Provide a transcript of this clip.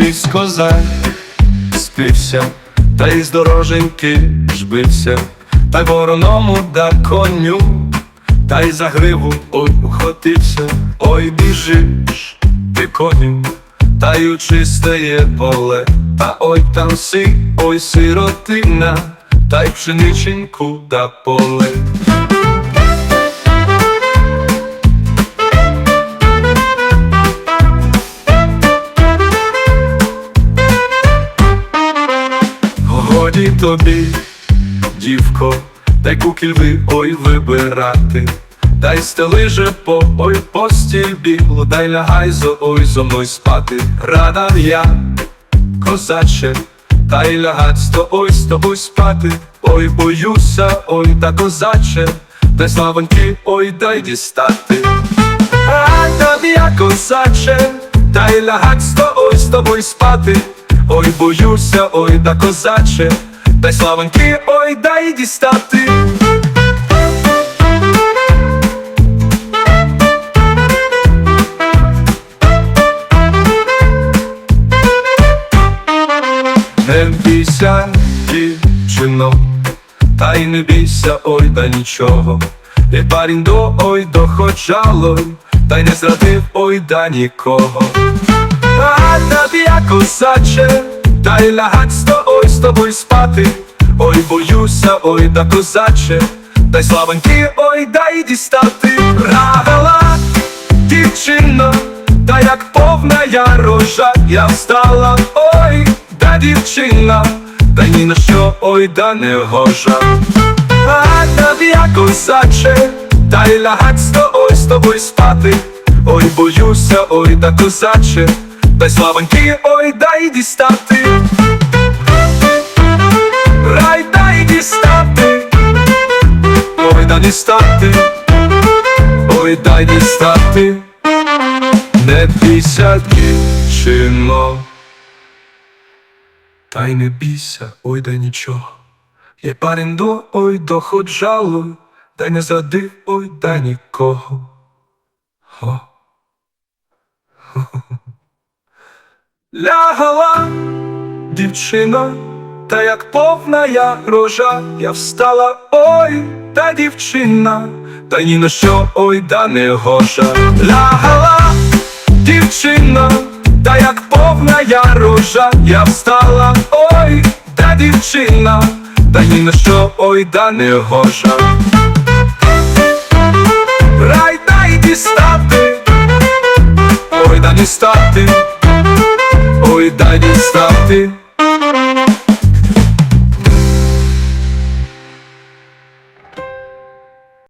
колись козак спився, та із дороженьки жбився, та й вороному да коню, та й за гриву ой ухватився, ой біжиш, ти коню, та й у чистеє поле, та ой там си, ой сиротина, та й пшениченьку да поле. Годі тобі, дівко, дай кукіль ви ой вибирати, дай стели же по ой постіль білу, дай лягай зо ой зо мною спати. Рада я, козаче, та й лягать з ой з тобою спати. Ой, боюся, ой, та козаче, дай славоньки, ой, дай дістати. А тобі я козаче, та й лягать з ой з тобою спати. Ой, боюся, ой, да козаче, дай славоньки, ой, дай дістати. Не бійся, дівчино, та й не бійся, ой, да нічого. Як барін до ой доходжало, та й не зрадив, ой, да нікого. А тобі я козаче, та й лягать сто, тобою спати. Ой, боюся, ой, да козаче, дай славоньки, ой, дай дістати. Правила, дівчино, та як повна я рожа, я встала, ой, да дівчина, та ні на що, ой, да не гожа. А тобі я козаче, та й лягать сто, ой, з тобою спати. Ой, боюся, ой, да козаче, дай славоньки, ой, дай дістати. Дістати, ой, дай дістати, не бійся, дівчино. Та й не бійся, ой, да нічого. Є парень до, ой, доходжало, дай не зрадив, ой, да нікого. Хо. Лягала дівчина, та як повна я рожа, я встала, ой, та дівчина, та ні на що, ой, да не гожа. Лягала дівчина, та як повна я рожа, я встала, ой, та дівчина, та ні на що, ой, да не гожа. Рай дай дістати, ой, да дістати, ой, дай дістати.